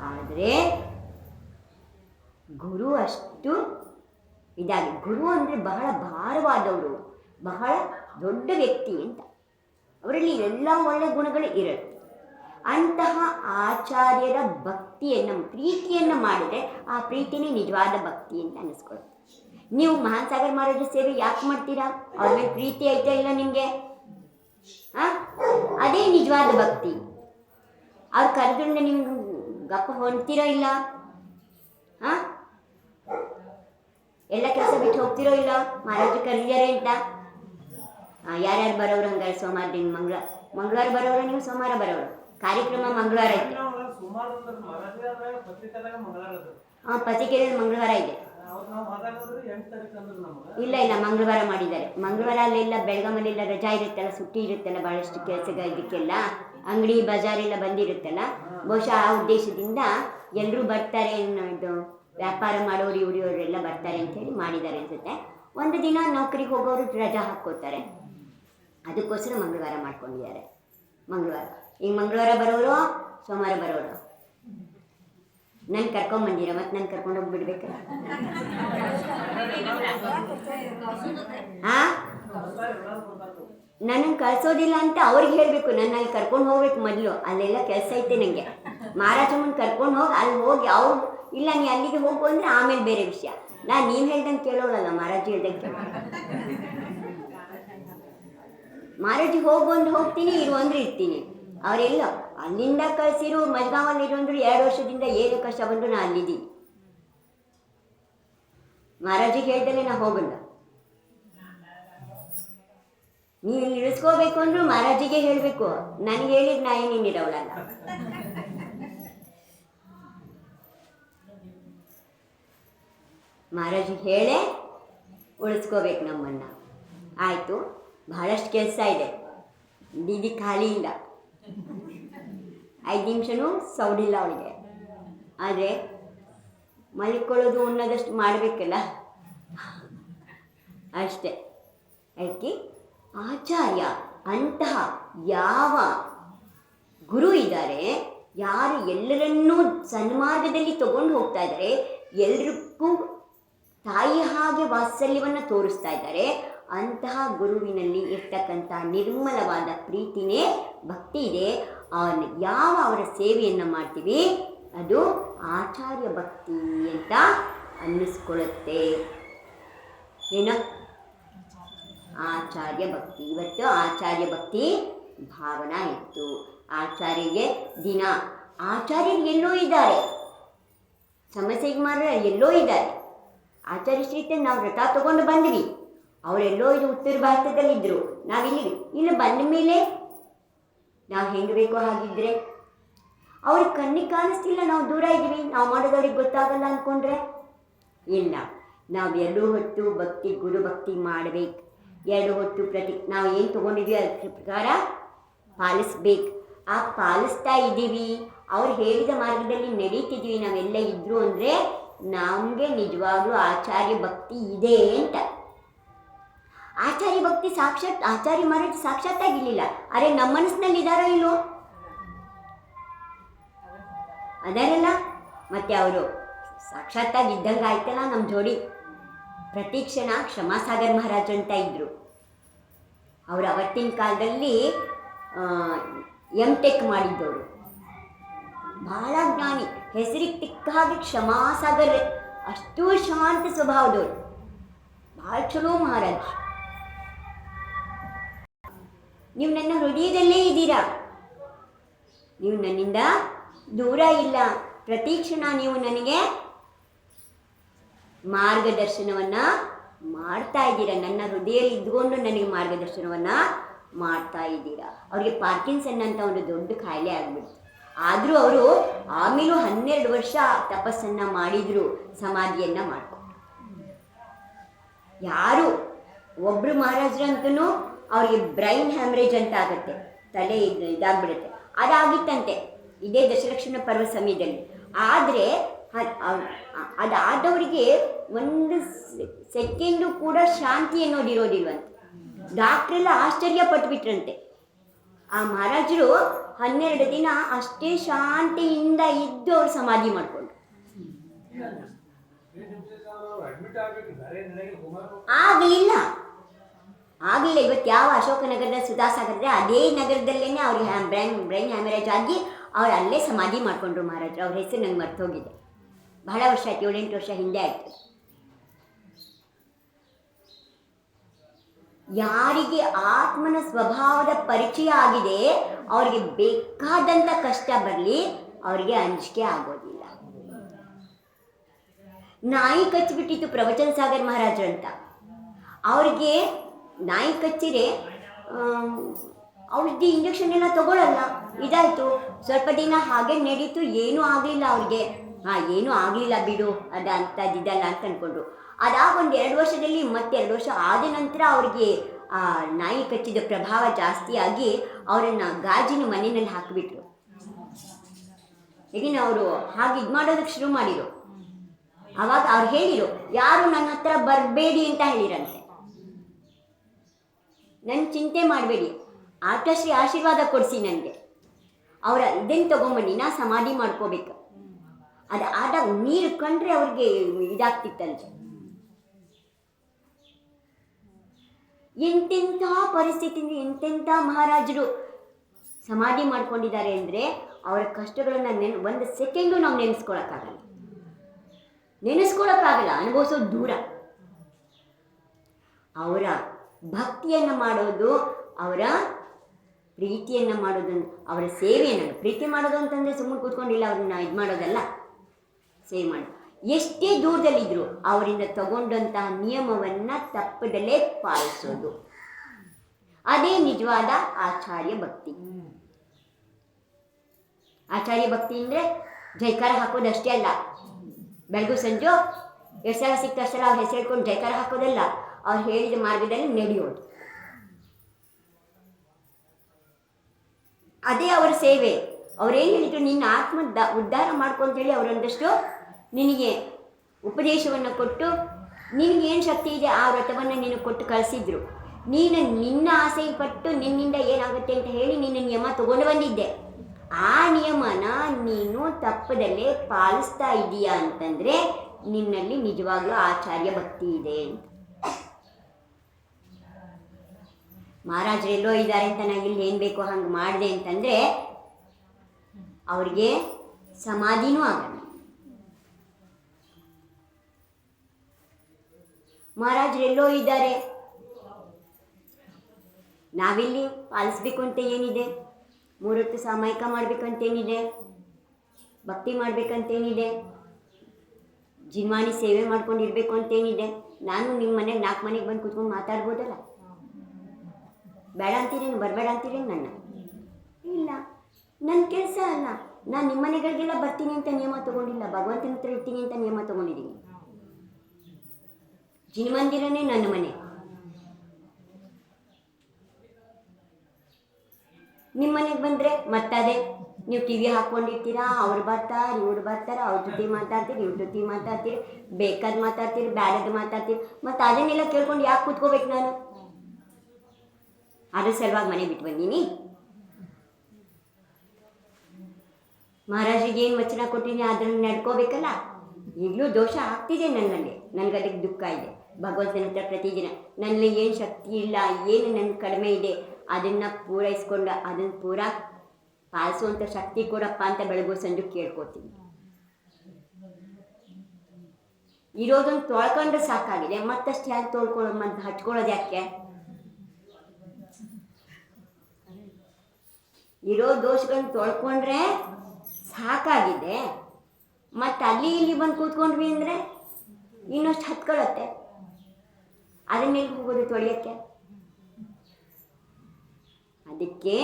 ಆದರೆ ಗುರು ಅಷ್ಟು ಇದಾಗಿ, ಗುರು ಅಂದರೆ ಬಹಳ ಭಾರವಾದವರು, ಬಹಳ ದೊಡ್ಡ ವ್ಯಕ್ತಿ ಅಂತ. ಅವರಲ್ಲಿ ಎಲ್ಲ ಒಳ್ಳೆ ಗುಣಗಳು ಇರುತ್ತೆ. ಅಂತಹ ಆಚಾರ್ಯರ ಭಕ್ತಿಯನ್ನು, ಪ್ರೀತಿಯನ್ನು ಮಾಡಿದರೆ ಆ ಪ್ರೀತಿನೇ ನಿಜವಾದ ಭಕ್ತಿ ಅಂತ ಅನಿಸ್ಕೊಳ್ಳಿ ನೀವು ಮಹಾನ್ ಸಾಗರ್ ಮಹಾರಾಜ ಸೇವೆ ಯಾಕೆ ಮಾಡ್ತೀರಾ? ಅವ್ರ ಮೇಲೆ ಪ್ರೀತಿ ಐತಾ ಇಲ್ಲ ನಿಮಗೆ? ಹಾಂ ಅದೇ ನಿಜವಾದ ಭಕ್ತಿ. ಅವ್ರು ಕರೆದ್ರಿಂದ ನಿಮ್ಗೆ ಗಪ್ಪ ಹೊಂಡ್ತೀರೋ ಇಲ್ಲ? ಹಾಂ ಎಲ್ಲ ಕೆಲಸ ಬಿಟ್ಟು ಹೋಗ್ತಿರೋ ಇಲ್ಲ? ಮಹಾರಾಜ ಕರೀತಾರೆ ಅಂತ? ಯಾರ್ಯಾರು ಬರೋರು ಹಂಗಾರೆ ಸೋಮವಾರ ದಿನ ಮಂಗ್ಳ, ಮಂಗಳವಾರ ಬರೋರು ನೀವು ಸೋಮವಾರ ಬರೋರು? ಕಾರ್ಯಕ್ರಮ ಮಂಗಳವಾರ ಐತೆ. ಹಾಂ ಪತ್ರಿಕೆಯಲ್ಲಿ ಮಂಗಳವಾರ ಇದೆ. ಇಲ್ಲ ಇಲ್ಲ ಮಂಗಳವಾರ ಮಾಡಿದ್ದಾರೆ. ಮಂಗಳವಾರ ಅಲ್ಲೆಲ್ಲ ಬೆಳಗಾಮಲ್ಲೆಲ್ಲ ರಜಾ ಇರುತ್ತಲ್ಲ ಸುಟ್ಟಿ ಇರುತ್ತಲ್ಲ ಭಾಳಷ್ಟು ಕೆಲಸಗ ಇದಕ್ಕೆಲ್ಲ. ಅಂಗಡಿ ಬಜಾರೆಲ್ಲ ಬಂದಿರುತ್ತಲ್ಲ. ಬಹುಶಃ ಆ ಉದ್ದೇಶದಿಂದ ಎಲ್ಲರೂ ಬರ್ತಾರೆ ಅನ್ನೋ ಇದು ವ್ಯಾಪಾರ ಮಾಡೋರು ಇವರು ಇವರೆಲ್ಲ ಬರ್ತಾರೆ ಅಂತೇಳಿ ಮಾಡಿದ್ದಾರೆ ಅನ್ಸುತ್ತೆ. ಒಂದು ದಿನ ನೌಕರಿಗೆ ಹೋಗೋರು ರಜಾ ಹಾಕ್ಕೋತಾರೆ ಅದಕ್ಕೋಸ್ಕರ ಮಂಗಳವಾರ ಮಾಡ್ಕೊಂಡಿದ್ದಾರೆ. ಮಂಗಳವಾರ. ಈಗ ಮಂಗಳವಾರ ಬರೋರು, ಸೋಮವಾರ ಬರೋರು? ನಾನು ಕರ್ಕೊಂಬಂದಿರ ಮತ್ತೆ ನಾನು ಕರ್ಕೊಂಡು ಹೋಗ್ಬಿಡ್ಬೇಕಲ್ಲ ಹಾ? ನನಗೆ ಕಳ್ಸೋದಿಲ್ಲ ಅಂತ ಅವ್ರಿಗೆ ಹೇಳಬೇಕು. ನನ್ನ ಅಲ್ಲಿ ಕರ್ಕೊಂಡು ಹೋಗ್ಬೇಕು ಮೊದಲು. ಅಲ್ಲೆಲ್ಲ ಕೆಲಸ ಐತೆ ನನಗೆ ಮಹಾರಾಜಮ್ಮನ ಕರ್ಕೊಂಡು ಹೋಗಿ ಅಲ್ಲಿ ಹೋಗಿ ಅವ್ರು ಇಲ್ಲ ನೀ ಅಲ್ಲಿಗೆ ಹೋಗು ಅಂದರೆ ಆಮೇಲೆ ಬೇರೆ ವಿಷಯ. ನಾನು ನೀವು ಹೇಳ್ದಂಗೆ ಕೇಳೋಳಲ್ಲ ಮಹಾರಾಜಿ ಹೇಳ್ದಂಗೆ ಕೇಳೋ ಮಹಾರಾಜಿ ಹೋಗು ಅಂದ್ರೆ ಹೋಗ್ತೀನಿ, ಇರು ಅಂದ್ರೆ ಇರ್ತೀನಿ. ಅವರೆಲ್ಲ, ಅಲ್ಲಿಂದ ಕಳಿಸಿರು ಮಜ್ಗಾವಲ್ಲಿ ಇರೋಂದ್ರು ಎರಡು ವರ್ಷದಿಂದ ಏನು ಕಷ್ಟ ಬಂದು ನಾನು ಅಲ್ಲಿದ್ದೀನಿ. ಮಹಾರಾಜಿಗೆ ಹೇಳ್ದಲೆ ನಾ ಹೋಗಲ್ಲ. ನೀವು ಇಳಿಸ್ಕೋಬೇಕು ಅಂದ್ರೂ ಮಹಾರಾಜಿಗೆ ಹೇಳಬೇಕು. ನನಗೆ ಹೇಳಿದ ನಾ ಏನೇನಿರವಳಲ್ಲ ಮಹಾರಾಜಿಗೆ ಹೇಳೇ, ಉಳಿಸ್ಕೋಬೇಕು ನಮ್ಮನ್ನ. ಆಯಿತು, ಬಹಳಷ್ಟು ಕೆಲಸ ಇದೆ. ಬೀದಿ ಖಾಲಿ ಇಲ್ಲ. ಐದು ನಿಮಿಷನೂ ಸೌಡಿಲ್ಲ ಅವಳಿಗೆ. ಆದರೆ ಮಲ್ಕೊಳ್ಳೋದು ಅನ್ನೋದಷ್ಟು ಮಾಡಬೇಕಲ್ಲ? ಅಷ್ಟೆ. ಅದಕ್ಕೆ ಆಚಾರ್ಯ, ಅಂತಹ ಯಾವ ಗುರು ಇದ್ದಾರೆ, ಯಾರು ಎಲ್ಲರನ್ನೂ ಸನ್ಮಾರ್ಗದಲ್ಲಿ ತಗೊಂಡು ಹೋಗ್ತಾ ಇದ್ದಾರೆ, ಎಲ್ರಿಗೂ ತಾಯಿ ಹಾಗೆ ವಾತ್ಸಲ್ಯವನ್ನು ತೋರಿಸ್ತಾ ಇದ್ದಾರೆ, ಅಂತಹ ಗುರುವಿನಲ್ಲಿ ಇರ್ತಕ್ಕಂಥ ನಿರ್ಮಲವಾದ ಪ್ರೀತಿನೇ ಭಕ್ತಿ ಇದೆ. ಯಾವ ಅವರ ಸೇವೆಯನ್ನು ಮಾಡ್ತೀವಿ? ಅದು ಆಚಾರ್ಯ ಭಕ್ತಿ ಅಂತ ಅನ್ನಿಸ್ಕೊಳ್ಳುತ್ತೆ. ಏನೋ? ಆಚಾರ್ಯ ಭಕ್ತಿ. ಇವತ್ತು ಆಚಾರ್ಯ ಭಕ್ತಿ ಭಾವನಾ ಇತ್ತು. ಆಚಾರ್ಯಗೆ ದಿನ. ಆಚಾರ್ಯರು ಎಲ್ಲೋ ಇದ್ದಾರೆ. ಸಮಸ್ಯೆಗೆ ಎಲ್ಲೋ ಇದ್ದಾರೆ. ಆಚಾರ್ಯ ಶ್ರೀತೆ, ನಾವು ವ್ರತ ತಗೊಂಡು ಬಂದ್ವಿ. ಅವರೆಲ್ಲೋ ಇದು ಉತ್ತರ ಭಾರತದಲ್ಲಿದ್ದರು ನಾವಿಲ್ಲಿ, ಇಲ್ಲಿ ಬಂದ ಮೇಲೆ ನಾವು ಹೆಂಗೆ ಬೇಕೋ ಹಾಗಿದ್ರೆ. ಅವ್ರಿಗೆ ಕಣ್ಣಿಗೆ ಕಾಣಿಸ್ತಿಲ್ಲ ನಾವು ದೂರ ಇದ್ದೀವಿ. ನಾವು ಮಾಡೋದವ್ರಿಗೆ ಗೊತ್ತಾಗಲ್ಲ ಅಂದ್ಕೊಂಡ್ರೆ ಇಲ್ಲ, ನಾವು ಎರಡು ಹೊತ್ತು ಭಕ್ತಿ, ಗುರು ಭಕ್ತಿ ಮಾಡಬೇಕು. ಎರಡು ಹೊತ್ತು ಪ್ರತಿ, ನಾವು ಏನು ತೊಗೊಂಡಿದ್ವಿ ಅದ್ರ ಪ್ರಕಾರ ಪಾಲಿಸ್ಬೇಕು. ಆ ಪಾಲಿಸ್ತಾ ಇದ್ದೀವಿ. ಅವ್ರು ಹೇಳಿದ ಮಾರ್ಗದಲ್ಲಿ ನಡೀತಿದ್ದೀವಿ ನಾವೆಲ್ಲ ಇದ್ರು ಅಂದರೆ ನಮಗೆ ನಿಜವಾಗ್ಲೂ ಆಚಾರ್ಯ ಭಕ್ತಿ ಇದೆ ಅಂತ. ಆಚಾರ್ಯ ಭಕ್ತಿ ಸಾಕ್ಷಾತ್, ಆಚಾರ್ಯ ಮಹಾರಾಜ್ ಸಾಕ್ಷಾತ್ತಾಗಿರ್ಲಿಲ್ಲ. ಅರೆ, ನಮ್ಮ ಮನಸ್ಸಿನಲ್ಲಿ ಇದಾರೋ ಇಲ್ವೋ? ಅದಾರಲ್ಲ. ಮತ್ತೆ ಅವರು ಸಾಕ್ಷಾತ್ತಾಗಿ ಇದ್ದಂಗೆ ಆಯ್ತಲ್ಲ ನಮ್ಮ ಜೋಡಿ? ಪ್ರತೀಕ್ಷಣ ಕ್ಷಮಾಸಾಗರ್ ಮಹಾರಾಜ್ ಅಂತ ಇದ್ದರು ಅವರು ಅವತ್ತಿನ ಕಾಲದಲ್ಲಿ ಎಂ ಟೆಕ್ ಮಾಡಿದ್ದವರು. ಬಹಳ ಜ್ಞಾನಿ, ಹೆಸರಿಗೆ ತಿಕ್ಕ ಹಾಗೆ ಕ್ಷಮಾಸಾಗರ್, ಅಷ್ಟು ಶಾಂತ ಸ್ವಭಾವದವರು. ಭಾಳ ಚಲೋ ಮಹಾರಾಜ್. ನೀವು ನನ್ನ ಹೃದಯದಲ್ಲೇ ಇದ್ದೀರಾ? ನೀವು ನನ್ನಿಂದ ದೂರ ಇಲ್ಲ. ಪ್ರತಿ ಕ್ಷಣ ನೀವು ನನಗೆ ಮಾರ್ಗದರ್ಶನವನ್ನು ಮಾಡ್ತಾ ಇದ್ದೀರಾ? ನನ್ನ ಹೃದಯದಲ್ಲಿ ಇದ್ಕೊಂಡು ನನಗೆ ಮಾರ್ಗದರ್ಶನವನ್ನು ಮಾಡ್ತಾ ಇದ್ದೀರಾ? ಅವ್ರಿಗೆ ಪಾರ್ಕಿನ್ಸನ್ ಅಂತ ಒಂದು ದೊಡ್ಡ ಕಾಯಿಲೆ ಆಗಿಬಿಡ್ತು. ಆದರೂ ಅವರು ಆಮೇಲೂ ಹನ್ನೆರಡು ವರ್ಷ ತಪಸ್ಸನ್ನು ಮಾಡಿದರು, ಸಮಾಧಿಯನ್ನ ಮಾಡ್ಕೊಂಡು. ಯಾರು? ಒಬ್ಬರು ಮಹಾರಾಜರಂತೂ ಅವ್ರಿಗೆ ಬ್ರೈನ್ ಹ್ಯಾಮ್ರೇಜ್ ಅಂತ ಆಗುತ್ತೆ. ತಲೆ ಇದು ಇದಾಗ್ಬಿಡುತ್ತೆ. ಅದಾಗಿತ್ತಂತೆ ಇದೇ ದಶಲಕ್ಷಣ ಪರ್ವ ಸಮಯದಲ್ಲಿ. ಆದರೆ ಅದಾದವರಿಗೆ ಒಂದು ಸೆಕೆಂಡು ಕೂಡ ಶಾಂತಿ ಅನ್ನೋದು ಇರೋದಿಲ್ವಂತೆ ಡಾಕ್ಟ್ರೆಲ್ಲ ಆಶ್ಚರ್ಯ ಪಟ್ಬಿಟ್ರಂತೆ. ಆ ಮಹಾರಾಜರು ಹನ್ನೆರಡು ದಿನ ಅಷ್ಟೇ ಶಾಂತಿಯಿಂದ ಇದ್ದು ಅವ್ರು ಸಮಾಧಿ ಮಾಡಿಕೊಂಡು ಅಡ್ಮಿಟ್ ಆಗ್ಬೇಕು ಬೇರೆ ಆಗಲಿಲ್ಲ. ಆಗಲಿಲ್ಲ. ಇವತ್ತು ಯಾವ ಅಶೋಕನಗರದ ಸುಧಾಸಾಗರದ ಅದೇ ನಗರದಲ್ಲೇ ಅವ್ರಿಗೆ ಬ್ರೈನ್ ಬ್ರೈನ್ ಹ್ಯಾಮರೇಜ್ ಆಗಿ ಅವ್ರು ಅಲ್ಲೇ ಸಮಾಧಿ ಮಾಡಿಕೊಂಡ್ರು ಮಹಾರಾಜರು ಅವ್ರ ಹೆಸರು ನಂಗೆ ಮರ್ತೋಗಿದೆ. ಬಹಳ ವರ್ಷ ಆಯ್ತು, ಏಳೆಂಟು ವರ್ಷ ಹಿಂದೆ ಆಯಿತು. ಯಾರಿಗೆ ಆತ್ಮನ ಸ್ವಭಾವದ ಪರಿಚಯ ಆಗಿದೆ, ಅವರಿಗೆ ಬೇಕಾದಂಥ ಕಷ್ಟ ಬರಲಿ, ಅವರಿಗೆ ಅಂಜಿಕೆ ಆಗೋದಿಲ್ಲ. ನಾಯಿ ಕಚ್ಚಿಬಿಟ್ಟಿತ್ತು ಪ್ರವಚನ ಸಾಗರ್ ಮಹಾರಾಜರು ಅಂತ. ಅವ್ರಿಗೆ ನಾಯಿ ಕಚ್ಚಿರೆ ಅವ್ರಿಗೆ ಇಂಜೆಕ್ಷನ್ ಎಲ್ಲ ತಗೊಳ್ಳಲ್ಲ ಇದಾಯಿತು. ಸ್ವಲ್ಪ ದಿನ ಹಾಗೆ ನಡೀತು. ಏನೂ ಆಗಲಿಲ್ಲ ಅವ್ರಿಗೆ ಹಾಂ, ಏನೂ ಆಗಲಿಲ್ಲ ಬಿಡು. ಅದ ಅಂಥದ್ದಿದ್ದಲ್ಲ ಅಂತ ಅಂದ್ಕೊಂಡ್ರು ಅದಾಗ ಒಂದು ಎರಡು ವರ್ಷದಲ್ಲಿ ಮತ್ತೆ ಎರಡು ವರ್ಷ ಆದ ನಂತರ ಅವ್ರಿಗೆ, ಆ, ನಾಯಿ ಕಚ್ಚಿದ ಪ್ರಭಾವ ಜಾಸ್ತಿ ಆಗಿ ಅವರನ್ನು ಗಾಜಿನ ಮನೆಯಲ್ಲಿ ಹಾಕಿಬಿಟ್ರು. ಈಗಿನ ಅವರು ಹಾಗೆ ಇದು ಮಾಡೋದಕ್ಕೆ ಶುರು ಮಾಡಿದರು. ಅವಾಗ ಅವ್ರು ಹೇಳಿರು, ಯಾರು ನನ್ನ ಹತ್ರ ಬರಬೇಡಿ ಅಂತ ಹೇಳಿರಂತೆ. ನನ್ನ ಚಿಂತೆ ಮಾಡಬೇಡಿ. ಆಕಾಶ್ರೀ ಆಶೀರ್ವಾದ ಕೊಡಿಸಿ ನನಗೆ ಅವರ ಇದನ್ನು ತೊಗೊಂಬನ್ನಿ ನಾ ಸಮಾಧಿ ಮಾಡ್ಕೋಬೇಕು. ಅದು ಆದಾಗ ನೀರು ಕಂಡ್ರೆ ಅವ್ರಿಗೆ ಇದಾಗ್ತಿತ್ತಂತೆ ಎಂತೆಂಥ ಪರಿಸ್ಥಿತಿ ಎಂತೆಂಥ ಮಹಾರಾಜರು ಸಮಾಧಿ ಮಾಡ್ಕೊಂಡಿದ್ದಾರೆ ಅಂದರೆ ಅವರ ಕಷ್ಟಗಳನ್ನು ನೆನ್, ಒಂದು ಸೆಕೆಂಡು ನಾವು ನೆನೆಸ್ಕೊಳಕ್ಕಾಗಲ್ಲ. ನೆನೆಸ್ಕೊಳಕ್ಕಾಗಲ್ಲ, ಅನುಭವಿಸೋದು ದೂರ. ಅವರ ಭಕ್ತಿಯನ್ನು ಮಾಡೋದು ಅವರ ಪ್ರೀತಿಯನ್ನು ಮಾಡೋದು, ಅವರ ಸೇವೆಯನ್ನು ಪ್ರೀತಿ ಮಾಡೋದು ಅಂತಂದರೆ ಸುಮ್ಮನೆ ಕೂತ್ಕೊಂಡಿಲ್ಲ ಅವ್ರನ್ನ ಇದು ಮಾಡೋದಲ್ಲ, ಸೇವೆ ಮಾಡಿ ಎಷ್ಟೇ ದೂರದಲ್ಲಿದ್ದರು ಅವರಿಂದ ತಗೊಂಡಂತಹ ನಿಯಮವನ್ನು ತಪ್ಪದಲ್ಲೇ ಪಾಲಿಸೋದು. ಅದೇ ನಿಜವಾದ ಆಚಾರ್ಯ ಭಕ್ತಿ. ಆಚಾರ್ಯ ಭಕ್ತಿ ಅಂದರೆ ಜೈಕಾರ ಹಾಕೋದಷ್ಟೇ ಅಲ್ಲ. ಬೆಳಗು ಸಂಜು ಎಷ್ಟು ಸಲ ಸಿಕ್ತಷ್ಟಲ್ಲ ಅವ್ರು ಹೆಸರು ಹೇಳ್ಕೊಂಡು ಜೈಕಾರ ಹಾಕೋದಲ್ಲ. ಅವ್ರು ಹೇಳಿದ ಮಾರ್ಗದಲ್ಲಿ ನಡೆಯೋದು. ಅದೇ ಅವರ ಸೇವೆ. ಅವರೇನು ಹೇಳಿದ್ರು, ನಿನ್ನ ಆತ್ಮ ದ, ಉದ್ಧಾರ ಮಾಡ್ಕೊಂತೇಳಿ ಅವರೊಂದಷ್ಟು ನಿನಗೆ ಉಪದೇಶವನ್ನು ಕೊಟ್ಟು ನಿನಗೇನು ಶಕ್ತಿ ಇದೆ ಆ ವ್ರತವನ್ನು ನೀನು ಕೊಟ್ಟು ಕಳಿಸಿದ್ರು. ನೀನು ನಿನ್ನ ಆಸೆ ಪಟ್ಟು ನಿನ್ನಿಂದ ಏನಾಗುತ್ತೆ ಅಂತ ಹೇಳಿ ನಿನ್ನ ನಿಯಮ ತಗೊಂಡು ಬಂದಿದ್ದೆ. ಆ ನಿಯಮನ ನೀನು ತಪ್ಪದಲ್ಲೇ ಪಾಲಿಸ್ತಾ ಇದೀಯಾ ಅಂತಂದರೆ ನಿನ್ನಲ್ಲಿ ನಿಜವಾಗ್ಲೂ ಆಚಾರ್ಯ ಭಕ್ತಿ ಇದೆ ಅಂತ. ಮಹಾರಾಜರು ಎಲ್ಲೋ ಇದ್ದಾರೆ ಅಂತ ನಾನು ಇಲ್ಲಿ ಏನು ಬೇಕೋ ಹಂಗೆ ಮಾಡಿದೆ ಅಂತಂದರೆ ಅವ್ರಿಗೆ ಸಮಾಧಿನೂ ಆಗಲ್ಲ. ಮಹಾರಾಜರು ಎಲ್ಲೋ ಇದ್ದಾರೆ. ನಾವಿಲ್ಲಿ ಪಾಲಿಸ್ಬೇಕು ಅಂತ ಏನಿದೆ ಮೂರೊತ್ತು ಸಾಮಾಯಿಕ ಮಾಡಬೇಕಂತೇನಿದೆ? ಭಕ್ತಿ ಮಾಡಬೇಕಂತೇನಿದೆ? ಜಿನ್ವಾಣಿ ಸೇವೆ ಮಾಡ್ಕೊಂಡು ಇರಬೇಕು ಅಂತೇನಿದೆ ನಾನು ನಿಮ್ಮ ಮನೆಗೆ ನಾಲ್ಕು ಮನೆಗೆ ಬಂದು ಕೂತ್ಕೊಂಡು ಮಾತಾಡ್ಬೋದಲ್ಲ? ಬೇಡ ಅಂತೀರೇನು? ಬರಬೇಡ ಅಂತೀರೇನು ನನ್ನ? ಇಲ್ಲ. ನನ್ನ ಕೆಲಸ ಅಲ್ಲ. ನಾನು ನಿಮ್ಮ ಮನೆಗಳಿಗೆಲ್ಲ ಬರ್ತೀನಿ ಅಂತ ನಿಯಮ ತಗೊಂಡಿಲ್ಲ. ಭಗವಂತನ ಹತ್ರ ಇರ್ತೀನಿ ಅಂತ ನಿಯಮ ತಗೊಂಡಿದ್ದೀನಿ. ಜಿನಮಂದಿರನೇ ನನ್ನ ಮನೆ. ನಿಮ್ಮ ಮನೆಗೆ ಬಂದರೆ ಮತ್ತದೇ. ನೀವು ಟಿ ವಿ ಹಾಕ್ಕೊಂಡಿರ್ತೀರಾ ಅವ್ರು ಬರ್ತಾರೆ, ಇವ್ರು ಬರ್ತಾರೆ, ಅವ್ರ ಜೊತೆ ಮಾತಾಡ್ತೀರಿ, ಇವ್ರ ಜೊತೆ ಮಾತಾಡ್ತೀರಿ. ಬೇಕಾದ ಮಾತಾಡ್ತೀರಿ, ಬ್ಯಾಡದ ಮಾತಾಡ್ತೀರಿ. ಮತ್ತು ಅದನ್ನೆಲ್ಲ ಕೇಳ್ಕೊಂಡು ಯಾಕೆ ಕೂತ್ಕೋಬೇಕು ನಾನು? ಅದ್ರ ಸಲುವಾಗಿ ಮನೆ ಬಿಟ್ಟು ಬಂದೀನಿ. ಮಹಾರಾಜರಿಗೆ ಏನು ವಚನ ಕೊಟ್ಟಿನಿ ಅದನ್ನು ನಡ್ಕೋಬೇಕಲ್ಲ? ಈಗಲೂ ದೋಷ ಆಗ್ತಿದೆ ನನ್ನಲ್ಲಿ. ನನಗದಕ್ಕೆ ದುಃಖ ಇದೆ. ಭಗವಂತನ ಹತ್ರ ಪ್ರತಿದಿನ ನನ್ನಲ್ಲಿ ಏನು ಶಕ್ತಿ ಇಲ್ಲ, ಏನು ನನ್ನ ಕಡಿಮೆ ಇದೆ, ಅದನ್ನು ಪೂರೈಸ್ಕೊಂಡು ಅದನ್ನು ಪೂರ ಪಾಲಿಸುವಂಥ ಶಕ್ತಿ ಕೊಡಪ್ಪ ಅಂತ ಬೆಳಗು ಸಂಜು ಕೇಳ್ಕೊತೀನಿ. ಇರೋದನ್ನು ತೊಳ್ಕೊಂಡ್ರೆ ಸಾಕಾಗಿದೆ. ಮತ್ತಷ್ಟು ಯಾಕೆ ತೊಳ್ಕೊಳ್ಳೋ ಮತ್ತೆ ಹಚ್ಕೊಳ್ಳೋದು ಯಾಕೆ? ಇರೋ ದೋಷಗಳನ್ನ ತೊಳ್ಕೊಂಡ್ರೆ ಸಾಕಾಗಿದೆ. ಮತ್ತು ಅಲ್ಲಿ ಇಲ್ಲಿ ಬಂದು ಕೂತ್ಕೊಂಡ್ವಿ ಅಂದರೆ ಇನ್ನಷ್ಟು ಹತ್ಕೊಳ್ಳುತ್ತೆ ಅದನ್ನೆಲ್ಲಿ ಹೋಗೋದು ತೊಳೆಯೋಕ್ಕೆ? ಅದಕ್ಕೆ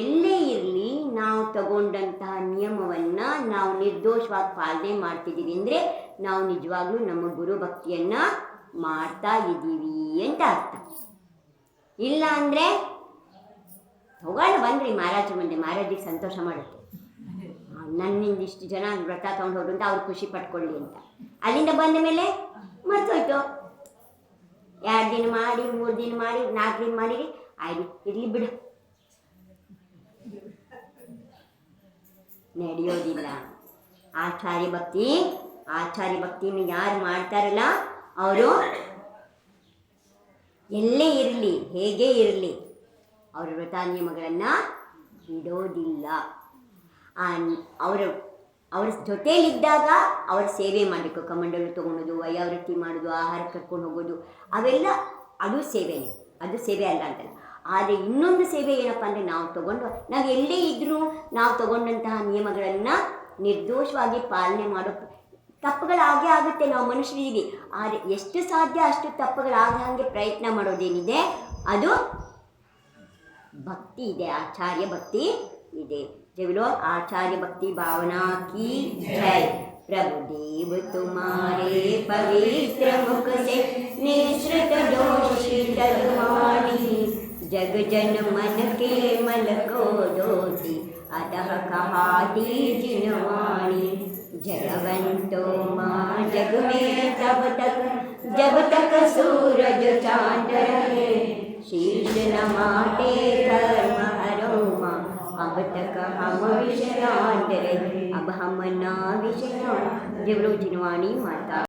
ಎಲ್ಲೇ ಇರಲಿ ನಾವು ತಗೊಂಡಂತಹ ನಿಯಮವನ್ನು ನಾವು ನಿರ್ದೋಷವಾಗಿ ಪಾಲನೆ ಮಾಡ್ತಿದ್ದೀವಿ ಅಂದರೆ ನಾವು ನಿಜವಾಗ್ಲೂ ನಮ್ಮ ಗುರು ಭಕ್ತಿಯನ್ನು ಮಾಡ್ತಾ ಇದ್ದೀವಿ ಅಂತ ಅರ್ಥ. ಇಲ್ಲ ಅಂದರೆ ತಗೊಂಡು ಬಂದ್ರಿ ಮಹಾರಾಜ ಮುಂದೆ. ಮಹಾರಾಜಿಗೆ ಸಂತೋಷ ಮಾಡುತ್ತೆ. ನನ್ನಿಂದ ಇಷ್ಟು ಜನ ವ್ರತ ತೊಗೊಂಡು ಹೋದ್ರು ಅಂತ ಅವ್ರು ಖುಷಿ ಪಟ್ಕೊಳ್ಳಿ ಅಂತ. ಅಲ್ಲಿಂದ ಬಂದ ಮೇಲೆ ಮರ್ತೋಯ್ತು. ಎರಡು ದಿನ ಮಾಡಿ, ಮೂರು ದಿನ ಮಾಡಿ, ನಾಲ್ಕು ದಿನ ಮಾಡಿ ಆಯ್ತು, ಇರಲಿ ಬಿಡು. ನಡೆಯೋದಿಲ್ಲ. ಆಚಾರ್ಯ ಭಕ್ತಿ, ಆಚಾರ್ಯ ಭಕ್ತಿನ ಯಾರು ಮಾಡ್ತಾರಲ್ಲ, ಅವರು ಎಲ್ಲೇ ಇರಲಿ, ಹೇಗೆ ಇರಲಿ. ಅವರ ವ್ರತ ನಿಯಮಗಳನ್ನು ಬಿಡೋದಿಲ್ಲ. ಅವರು, ಅವರ ಜೊತೆಯಲ್ಲಿದ್ದಾಗ ಅವ್ರ ಸೇವೆ ಮಾಡಬೇಕು. ಕಮಂಡಲು ತೊಗೊಳೋದು ವಯಾವೃತ್ತಿ ಮಾಡೋದು, ಆಹಾರ ಕರ್ಕೊಂಡು ಹೋಗೋದು, ಅವೆಲ್ಲ ಅದು ಸೇವೆನೇ. ಅದು ಸೇವೆ ಅಲ್ಲ ಅಂತಲ್ಲ. ಆದರೆ ಇನ್ನೊಂದು ಸೇವೆ ಏನಪ್ಪ ಅಂದರೆ ನಾವು ತಗೊಂಡು, ನಾವು ಎಲ್ಲೇ ಇದ್ದರೂ ನಾವು ತಗೊಂಡಂತಹ ನಿಯಮಗಳನ್ನು ನಿರ್ದೋಷವಾಗಿ ಪಾಲನೆ ಮಾಡೋ ತಪ್ಪುಗಳಾಗೇ ಆಗುತ್ತೆ ನಾವು ಮನುಷ್ಯರಿಗೆ. ಆದರೆ ಎಷ್ಟು ಸಾಧ್ಯ ಅಷ್ಟು ತಪ್ಪುಗಳಾಗ ಹಾಗೆ ಪ್ರಯತ್ನ ಮಾಡೋದೇನಿದೆ, ಅದು भक्ति आचार्य भक्ति दे जय बोलो आचार्य भक्ति भावना की जय प्रभु देव तुम्हारे पवित्र मुख से निश्रित दोषित वाणी जग जन मन के मल को दोषी अतः कहाती जिनवाणी जयवंतो माँ जग में तब तक जब तक सूरज चाँद रहे शीश नमाटे कर्म हरोमा अब तक हम विषयांत रहे अब हम ना विषया देवरो जिनवाणी माता।